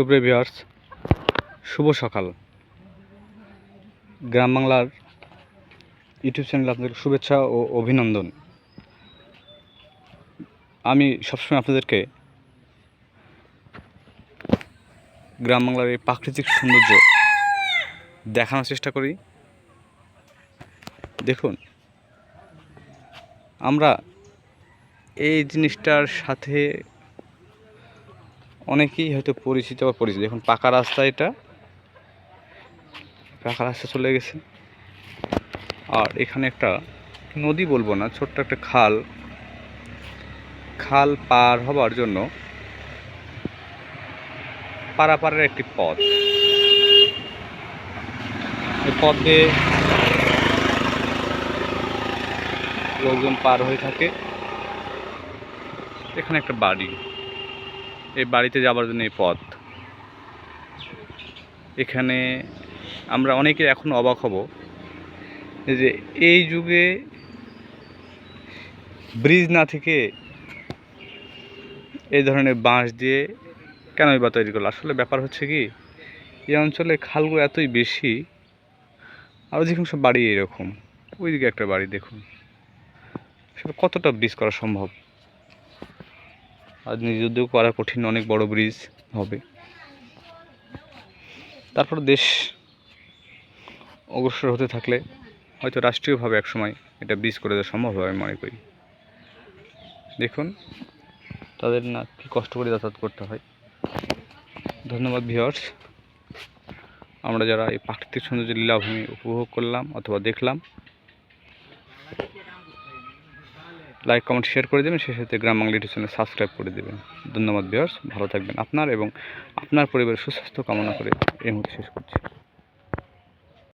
সুপ্রিয় ভিউয়ার্স, শুভ সকাল। গ্রাম বাংলার ইউটিউব চ্যানেলে আপনাদের শুভেচ্ছা ও অভিনন্দন। আমি সবসময় আপনাদেরকে গ্রাম বাংলার এই প্রাকৃতিক সৌন্দর্য দেখানোর চেষ্টা করি। দেখুন, আমরা এই জিনিসটার সাথে অনেকেই হয়তো পরিচিত বা পরিচিত। এখন পাকা রাস্তা এটা। পাকা রাস্তা চলে গেছে। আর এখানে একটা নদী বলব না, ছোট্ট একটা খাল। খাল পার হবার জন্য পারাপারের একটি পথ। এই পথ দিয়ে লোকজন পার হয়ে থাকে। এখানে একটা বাড়ি। এই বাড়িতে যাবার জন্য এই পথ। এখানে আমরা অনেকে এখন অবাক হব যে এই যুগে ব্রিজ না থেকে এই ধরনের বাঁশ দিয়ে কেনই বা তৈরি করল? আসলে ব্যাপার হচ্ছে কি, এই অঞ্চলে খালগুলো এতই বেশি, আর অধিকাংশ বাড়ি এরকম। ওইদিকে একটা বাড়ি দেখুন। সেটা কতটা ব্রিজ করা সম্ভব? আর নিজ উদ্যোগ করা কঠিন, অনেক বড় ব্রিজ হবে। তারপর দেশ অগ্রসর হতে থাকলে হয়তো রাষ্ট্রীয়ভাবে একসময় এটা ব্রিজ করে দেওয়া সম্ভব হবে আমি মনে করি। দেখুন, তাদের না কি কষ্ট করে যাতায়াত করতে হয়। ধন্যবাদ ভিওর্স আমরা যারা এই প্রাকৃতিক সৌন্দর্য লীলাভূমি উপভোগ করলাম অথবা দেখলাম লাইক কমেন্ট শেয়ার করে দেবেন, সেই সাথে Gram Bangla YouTube channel subscribe করে দেবেন। ধন্যবাদ ভিউয়ার্স ভালো থাকবেন আপনার এবং আপনার পরিবারের সুস্বাস্থ্য কামনা করে এই মুহূর্তে শেষ করছি।